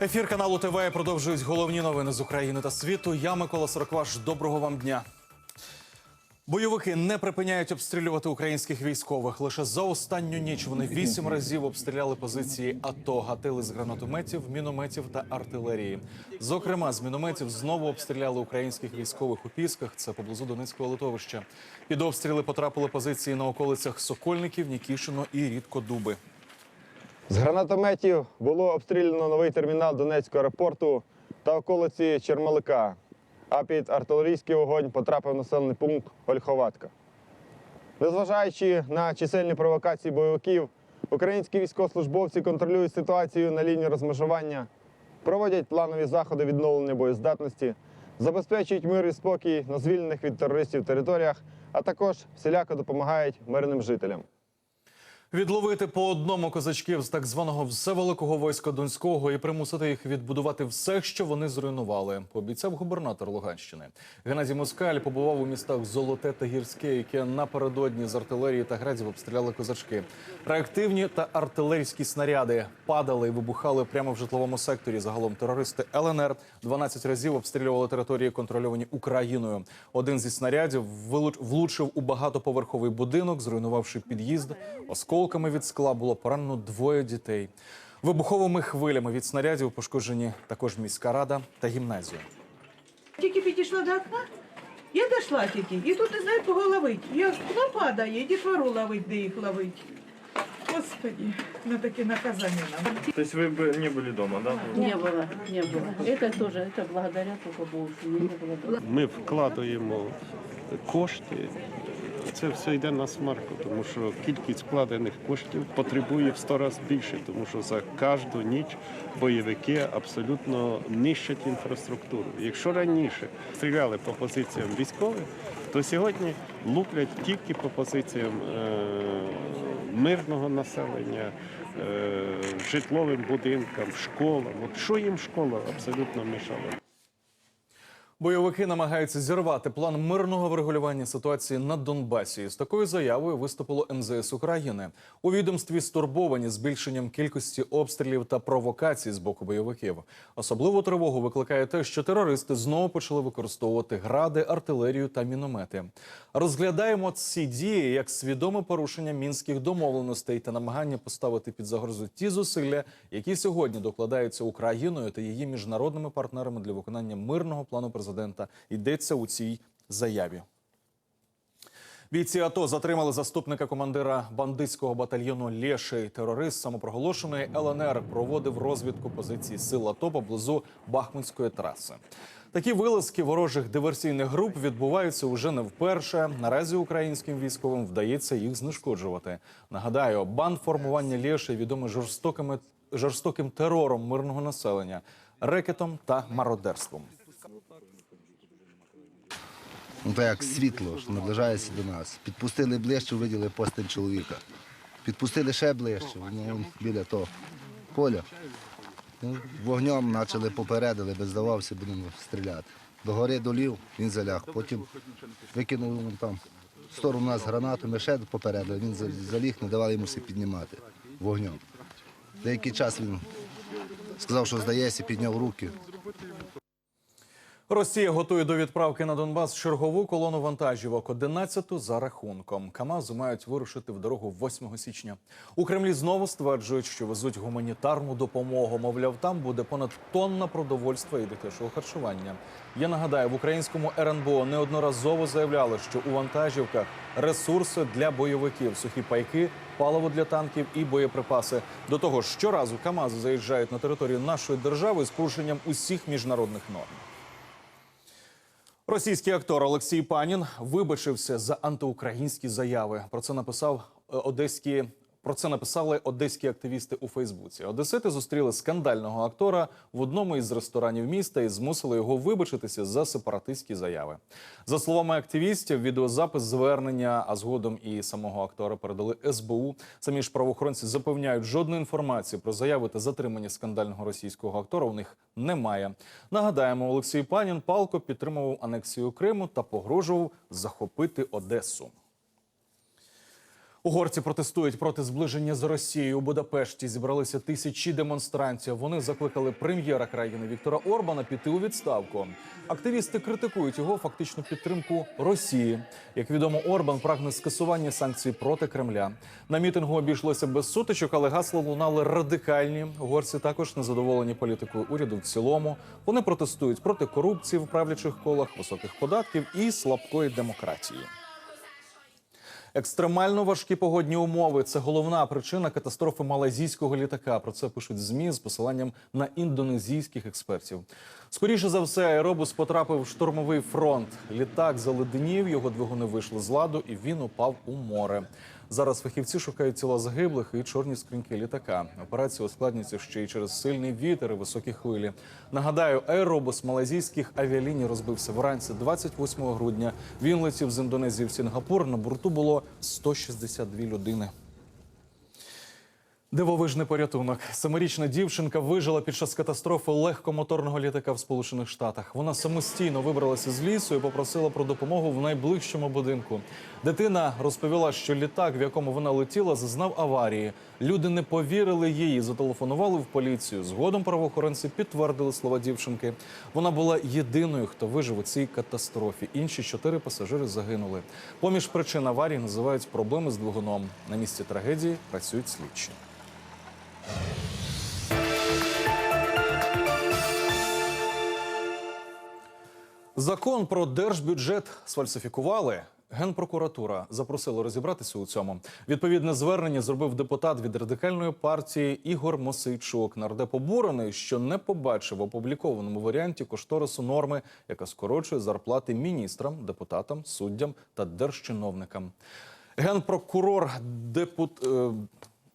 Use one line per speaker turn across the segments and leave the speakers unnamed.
Ефір каналу ТВ продовжують головні новини з України та світу. Я Микола Сорокваш. Доброго вам дня. Бойовики не припиняють обстрілювати українських військових. Лише за останню ніч вони вісім разів обстріляли позиції АТО, гатили з гранатометів, мінометів та артилерії. Зокрема, з мінометів знову обстріляли українських військових у Пісках. Це поблизу Донецького литовища. Під обстріли потрапили позиції на околицях Сокольників, Нікішино і Рідкодуби.
З гранатометів було обстріляно новий термінал Донецького аеропорту та околиці Чермалика. А під артилерійський вогонь потрапив населений пункт Ольховатка. Незважаючи на чисельні провокації бойовиків, українські військовослужбовці контролюють ситуацію на лінії розмежування, проводять планові заходи відновлення боєздатності, забезпечують мир і спокій на звільнених від терористів територіях, а також всіляко допомагають мирним жителям.
Відловити по одному козачків з так званого всевеликого війська Донського і примусити їх відбудувати все, що вони зруйнували, пообіцяв губернатор Луганщини. Геннадій Москаль побував у містах Золоте та Гірське, які напередодні з артилерії та градів обстріляли козачки. Реактивні та артилерійські снаряди падали і вибухали прямо в житловому секторі. Загалом терористи ЛНР 12 разів обстрілювали території, контрольовані Україною. Один зі снарядів влучив у багатоповерховий будинок, зруйнувавши під'їзд Осколками від скла було поранено двоє дітей. Вибуховими хвилями від снарядів пошкоджені також міська рада та гімназія.
Тільки підійшла до окна, я дійшла тільки, і тут не знаю кого ловить. Я хто падає, і дітвору ловить, де їх ловить. Господи, на таке наказання нам.
То есть вы бы не были дома, да?
Не было, не было. Это тоже, это благодаря только Богу, что меня не было дома.
Ми вкладаємо кошти. це все йде на смарку, тому що кількість вкладених коштів потребує в 100 разів більше, тому що за кожну ніч бойовики абсолютно нищать інфраструктуру. Якщо раніше стріляли по позиціям військових, то сьогодні луплять тільки по позиціям е, мирного населення, е, житловим будинкам, школам. От що їм школа абсолютно мішала?
Бойовики намагаються зірвати план мирного врегулювання ситуації на Донбасі. З такою заявою виступило МЗС України. У відомстві стурбовані збільшенням кількості обстрілів та провокацій з боку бойовиків. Особливу тривогу викликає те, що терористи знову почали використовувати гради, артилерію та міномети. Розглядаємо ці дії як свідоме порушення мінських домовленостей та намагання поставити під загрозу ті зусилля, які сьогодні докладаються Україною та її міжнародними партнерами для виконання мирного плану президента. Йдеться у цій заяві. Бійці АТО затримали заступника командира бандитського батальйону Лєший. Терорист самопроголошеної ЛНР проводив розвідку позицій сил АТО поблизу Бахмутської траси. Такі вилазки ворожих диверсійних груп відбуваються уже не вперше. Наразі українським військовим вдається їх знешкоджувати. Нагадаю, банд формування Лєший відомий жорстокими жорстоким терором мирного населення, рекетом та мародерством.
Ну так як світло ж наближається до нас. Підпустили ближче, виділи постель чоловіка. Підпустили ще ближче, ну, біля того поля. Ну, вогнем почали попередили, би здавався, будемо стріляти. До гори долів, він заляг. Потім викинув там в сторону нас гранату, ми ще попередили, він заліг, не давали йому все піднімати вогнем. Деякий час він сказав, що здається, підняв руки.
Росія готує до відправки на Донбас чергову колону вантажівок, 11-ту за рахунком. Камази мають вирушити в дорогу 8 січня. У Кремлі знову стверджують, що везуть гуманітарну допомогу. Мовляв, там буде понад тонна продовольства і дитячого харчування. Я нагадаю, в українському РНБО неодноразово заявляли, що у вантажівках ресурси для бойовиків, сухі пайки, паливо для танків і боєприпаси. До того щоразу Камази заїжджають на територію нашої держави з порушенням усіх міжнародних норм. Російський актор Олексій Панін вибачився за антиукраїнські заяви. Про це написав одеський одеські. Про це написали одеські активісти у Фейсбуці. Одесити зустріли скандального актора в одному із ресторанів міста і змусили його вибачитися за сепаратистські заяви. За словами активістів, відеозапис звернення, а згодом і самого актора передали СБУ. Самі ж правоохоронці запевняють, жодної інформації про заяви та затримання скандального російського актора у них немає. Нагадаємо, Олексій Панін палко підтримував анексію Криму та погрожував захопити Одесу. Угорці протестують проти зближення з Росією. У Будапешті зібралися тисячі демонстрантів. Вони закликали прем'єра країни Віктора Орбана піти у відставку. Активісти критикують його фактичну підтримку Росії. Як відомо, Орбан прагне скасування санкцій проти Кремля. На мітингу обійшлося без сутичок, але гасла лунали радикальні. Угорці також незадоволені політикою уряду в цілому. Вони протестують проти корупції в правлячих колах, високих податків і слабкої демократії. Екстремально важкі погодні умови це головна причина катастрофи малазійського літака. Про це пишуть змі з посиланням на індонезійських експертів. Скоріше за все, аеробус потрапив в штурмовий фронт. Літак заледенів, його двигуни вийшли з ладу, і він упав у море. Зараз фахівці шукають тіла загиблих і чорні скриньки літака. Операція ускладнюється ще й через сильний вітер і високі хвилі. Нагадаю, аеробус малайзійських авіаліній розбився вранці 28 грудня. Він летів з Індонезії в Сінгапур. На борту було 162 людини. Дивовижний порятунок. Семирічна дівчинка вижила під час катастрофи легкомоторного літака в Сполучених Штатах. Вона самостійно вибралася з лісу і попросила про допомогу в найближчому будинку. Дитина розповіла, що літак, в якому вона летіла, зазнав аварії. Люди не повірили їй, зателефонували в поліцію. Згодом правоохоронці підтвердили слова дівчинки. Вона була єдиною, хто вижив у цій катастрофі. Інші чотири пасажири загинули. Поміж причин аварії називають проблеми з двигуном. На місці трагедії працюють слідчі. Закон про держбюджет сфальсифікували. Генпрокуратура запросила розібратися у цьому. Відповідне звернення зробив депутат від радикальної партії Ігор Мосейчук. Нардеп обурений, що не побачив в опублікованому варіанті кошторису норми, яка скорочує зарплати міністрам, депутатам, суддям та держчиновникам. Генпрокурор депут.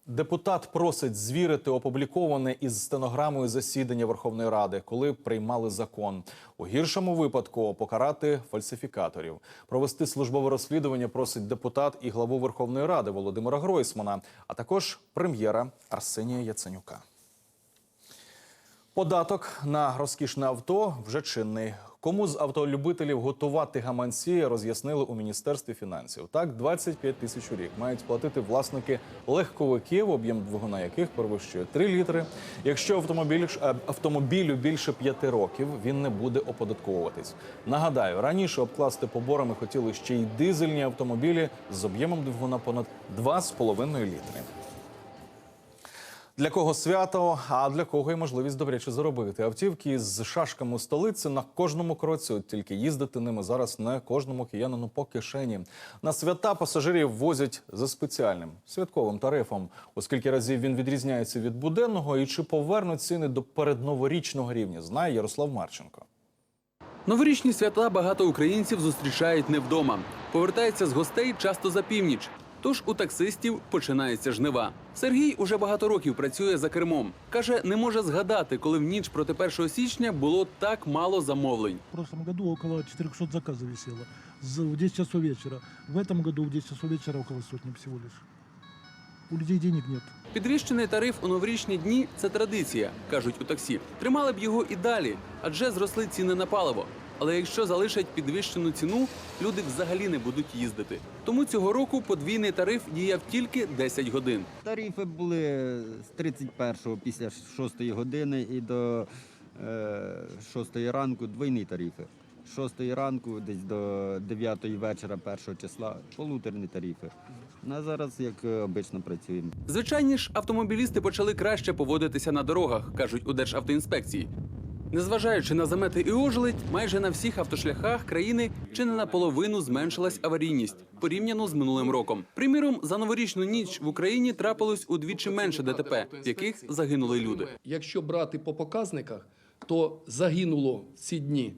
Депутат просить звірити опубліковане із стенограмою засідання Верховної Ради, коли приймали закон. У гіршому випадку покарати фальсифікаторів. Провести службове розслідування просить депутат і главу Верховної Ради Володимира Гройсмана, а також прем'єра Арсенія Яценюка. Податок на розкішне авто вже чинний. Кому з автолюбителів готувати гаманці, роз'яснили у міністерстві фінансів. Так, 25 тисяч у рік мають платити власники легковиків, об'єм двигуна яких перевищує 3 літри. Якщо автомобіль е, автомобілю більше 5 років, він не буде оподатковуватись. Нагадаю, раніше обкласти поборами хотіли ще й дизельні автомобілі з об'ємом двигуна понад 2,5 літри. Для кого свято, а для кого і можливість добряче заробити. Автівки з шашками столиці на кожному кроці. От тільки їздити ними зараз не кожному киянину по кишені. На свята пасажирів возять за спеціальним святковим тарифом, оскільки разів він відрізняється від буденного і чи повернуть ціни до передноворічного рівня, знає Ярослав Марченко.
Новорічні свята багато українців зустрічають не вдома. Повертаються з гостей часто за північ. Тож у таксистів починається жнива. Сергій уже багато років працює за кермом. Каже, не може згадати, коли в ніч проти 1 січня було так мало замовлень.
В прошлом году около 400 заказов висело з- в 10 часов вечера. В этом году в 10 часов вечера около сотни всего лишь. У людей денег нет.
Підвищений тариф у новорічні дні це традиція, кажуть у таксі. Тримали б його і далі, адже зросли ціни на паливо. Але якщо залишать підвищену ціну, люди взагалі не будуть їздити. Тому цього року подвійний тариф діяв тільки 10 годин.
Тарифи були з 31-го після 6 години і до е, 6 ранку двойні тарифи. З 6 ранку десь до 9 вечора 1 числа полуторні тарифи. Ну, а зараз як обично працюємо.
Звичайні ж автомобілісти почали краще поводитися на дорогах, кажуть у Державтоінспекції. Незважаючи на замети і ожеледь, майже на всіх автошляхах країни чи не наполовину зменшилась аварійність порівняно з минулим роком. Приміром, за новорічну ніч в Україні трапилось удвічі менше ДТП, в яких загинули люди.
Якщо брати по показниках, то загинуло ці дні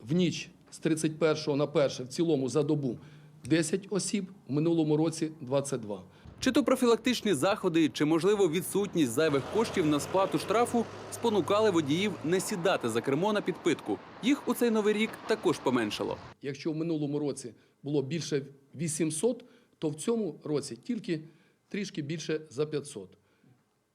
в ніч з 31 на 1 в цілому за добу 10 осіб, в минулому році 22.
Чи то профілактичні заходи, чи можливо відсутність зайвих коштів на сплату штрафу спонукали водіїв не сідати за кермо на підпитку. Їх у цей новий рік також поменшало.
Якщо в минулому році було більше 800, то в цьому році тільки трішки більше за 500.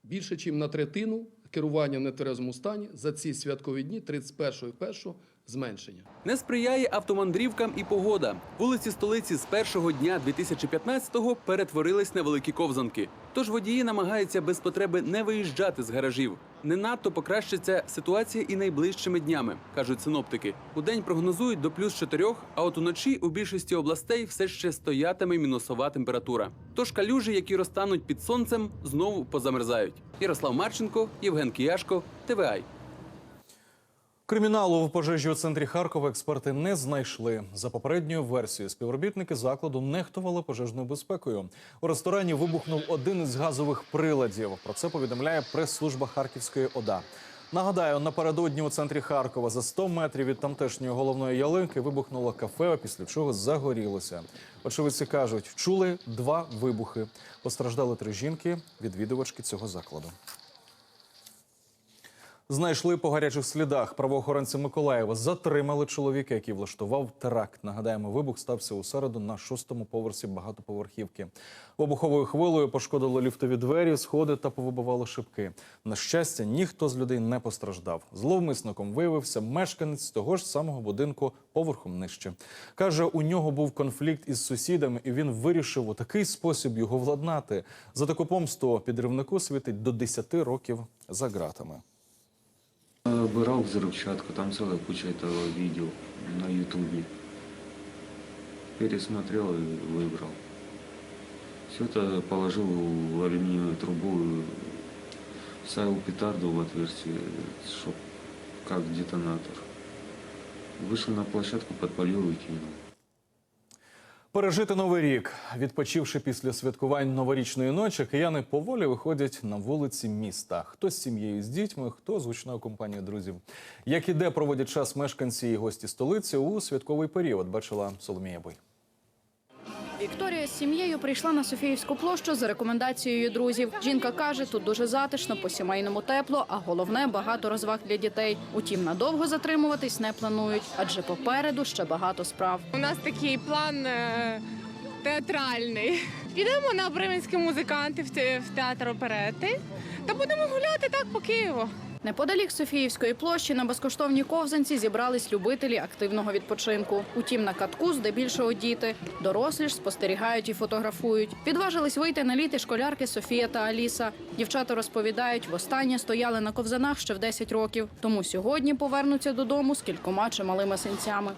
Більше, ніж на третину керування в нетверезому стані за ці святкові дні, 31 і 1, зменшення.
Не сприяє автомандрівкам і погода. Вулиці столиці з першого дня 2015-го перетворились на великі ковзанки. Тож водії намагаються без потреби не виїжджати з гаражів. Не надто покращиться ситуація і найближчими днями, кажуть синоптики. У день прогнозують до плюс 4, а от уночі у більшості областей все ще стоятиме мінусова температура. Тож калюжі, які розтануть під сонцем, знову позамерзають. Ярослав Марченко, Євген Кияшко, ТВАЙ.
Криміналу в пожежі у центрі Харкова експерти не знайшли. За попередньою версією, співробітники закладу нехтували пожежною безпекою. У ресторані вибухнув один із газових приладів. Про це повідомляє прес-служба Харківської ОДА. Нагадаю, напередодні у центрі Харкова за 100 метрів від тамтешньої головної ялинки вибухнуло кафе, після чого загорілося. Очевидці кажуть, чули два вибухи. Постраждали три жінки, відвідувачки цього закладу. Знайшли по гарячих слідах. Правоохоронці Миколаєва затримали чоловіка, який влаштував теракт. Нагадаємо, вибух стався у середу на шостому поверсі багатоповерхівки. Вибуховою хвилею пошкодило ліфтові двері, сходи та повибивало шибки. На щастя, ніхто з людей не постраждав. Зловмисником виявився мешканець того ж самого будинку поверхом нижче. Каже, у нього був конфлікт із сусідами, і він вирішив у такий спосіб його владнати. За таку помсту підривнику світить до 10 років за ґратами.
Брал взрывчатку, там целая куча этого видео на ютубе. Пересмотрел и выбрал. Все это положил в алюминиевую трубу, вставил петарду в отверстие, чтоб как детонатор. Вышел на площадку, подпалил и кинул.
Пережити новий рік, відпочивши після святкувань новорічної ночі, кияни поволі виходять на вулиці міста. Хто з сім'єю з дітьми, хто з гучною компанією друзів. Як і де проводять час мешканці і гості столиці у святковий період, бачила Соломія Бой.
Вікторія з сім'єю прийшла на Софіївську площу за рекомендацією друзів. Жінка каже, тут дуже затишно, по-сімейному тепло, а головне багато розваг для дітей. Утім, надовго затримуватись не планують, адже попереду ще багато справ.
У нас такий план е, театральний. Підемо на бременські музиканти в театр оперети та будемо гуляти так по Києву.
Неподалік Софіївської площі на безкоштовній ковзанці зібрались любителі активного відпочинку. Утім, на катку здебільшого діти. Дорослі ж спостерігають і фотографують. Підважились вийти на літи школярки Софія та Аліса. Дівчата розповідають, востаннє стояли на ковзанах ще в 10 років. Тому сьогодні повернуться додому з кількома чималими синцями.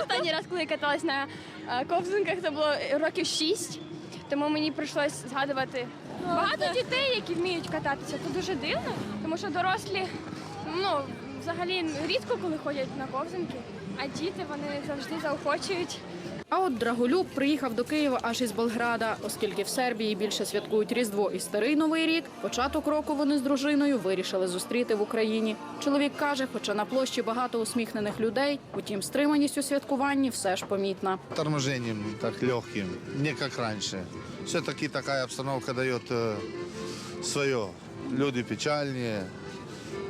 Останній раз, коли я каталась на е, ковзанках, це було років шість. Тому мені прийшлось згадувати багато дітей, які вміють кататися. Це дуже дивно, тому що дорослі ну взагалі рідко коли ходять на ковзанки, а діти вони завжди заохочують.
А от Драголюб приїхав до Києва аж із Белграда, оскільки в Сербії більше святкують Різдво і Старий Новий рік. Початок року вони з дружиною вирішили зустріти в Україні. Чоловік каже, хоча на площі багато усміхнених людей, утім стриманість у святкуванні все ж помітна.
торможением так легким, не как раньше. Все-таки такая обстановка дает э, свое. Люди печальнее.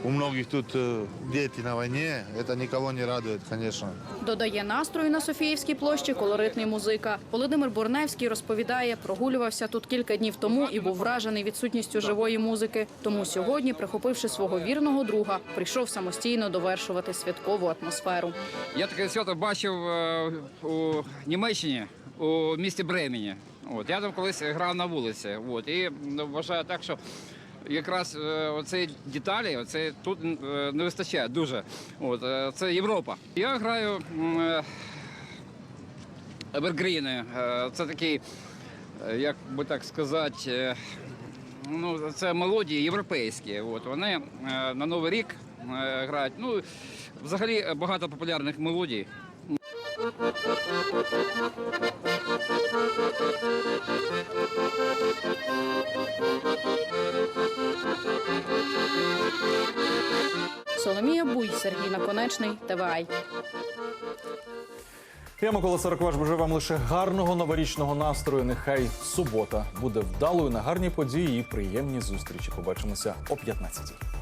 У многих тут э, дети на войне. Это никого не радует, конечно.
Додає настрою на Софіївській площі колоритний музика. Володимир Бурневський розповідає, прогулювався тут кілька днів тому і був вражений відсутністю живої музики. Тому сьогодні, прихопивши свого вірного друга, прийшов самостійно довершувати святкову атмосферу.
Я таке свято бачив е, у Німеччині, у місті Бремені. От, я там колись грав на вулиці. От, і вважаю так, що якраз е, оцей деталі, оце тут е, не вистачає дуже. От, е, це Європа. Я граю м, е, Евергріни. Е, Це такий, як би так сказати, ну, це мелодії європейські. От, вони на Новий рік грають. Ну, взагалі багато популярних мелодій.
Соломія Буй, Сергій Наконечний, ТВАЙ.
Я Микола Сорокваш бажаю вам лише гарного новорічного настрою. Нехай субота буде вдалою на гарні події і приємні зустрічі. Побачимося о 15-й.